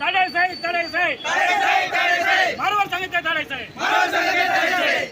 தடை செய் தடை செய் மறுவர் சங்கத்தை தடை செய் தடை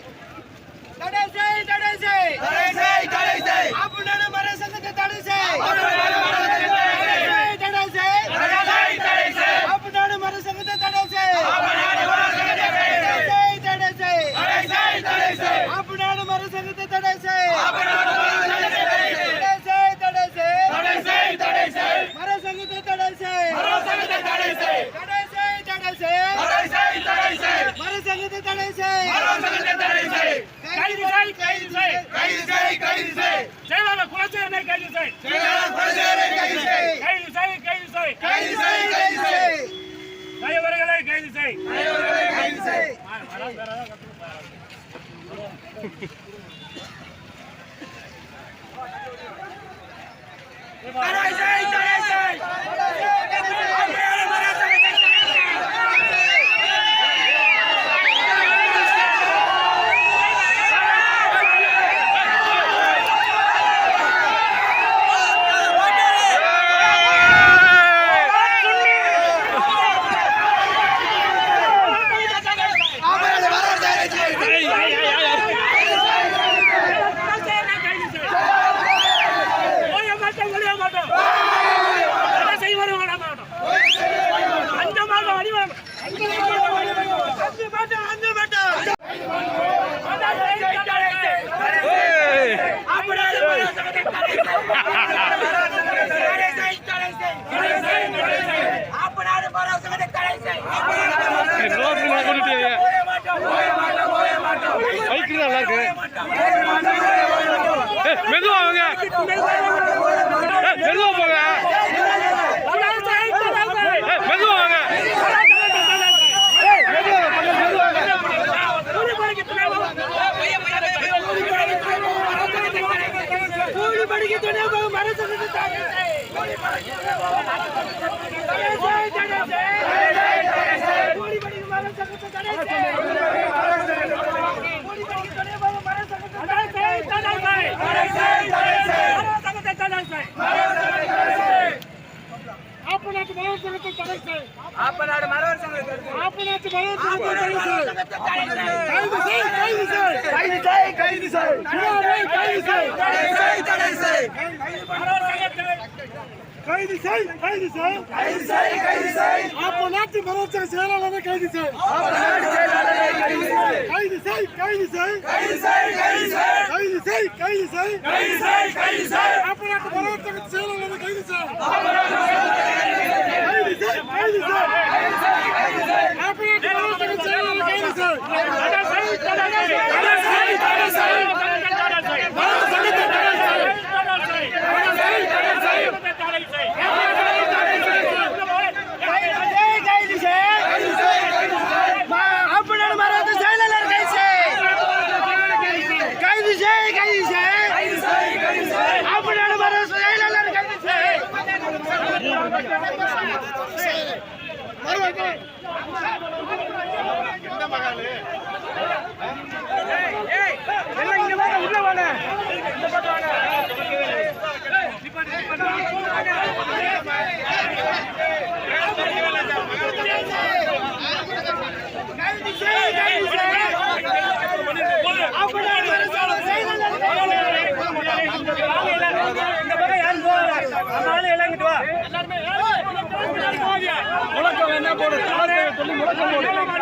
செய் மரண தடை செய் கைது செய் கைது செய் கைது செய் கைது செய் செயலாள குலசேனை கைது செய் செயலாள குலசேனை கைது செய் கைது செய் கைது செய் கைது செய் கைது செய் தலைவர்களை கைது செய் தலைவர்களை கைது செய் மரண மெதுவா வாங்க. மெதுவா போங்க. மெதுவா வாங்க. மனசு ஆப்பநாட்டு மலர் சங்கத்தை தடை செய் ஆப்பநாடு மரவர் சங்கத்தை ஆப்பநாட்டு மலர் சங்கத்தை தடை செய் கைது செய் கைது செய் கைது செய் கைது செய் கைது செய் கைது செய் கைது செய் கைது செய் கைது செய் கைது செய் செயலாளரை கைது செய் செயலாளரை கைது செய் கைது செய் கைது செய் கைது செய் கைது செய் கைது செய் கைது செய் கைது செய் கைது செய் அப்ப நாட்டு மனோச்சர செயலாளரை கைது செய் ¡Vamos, vamos!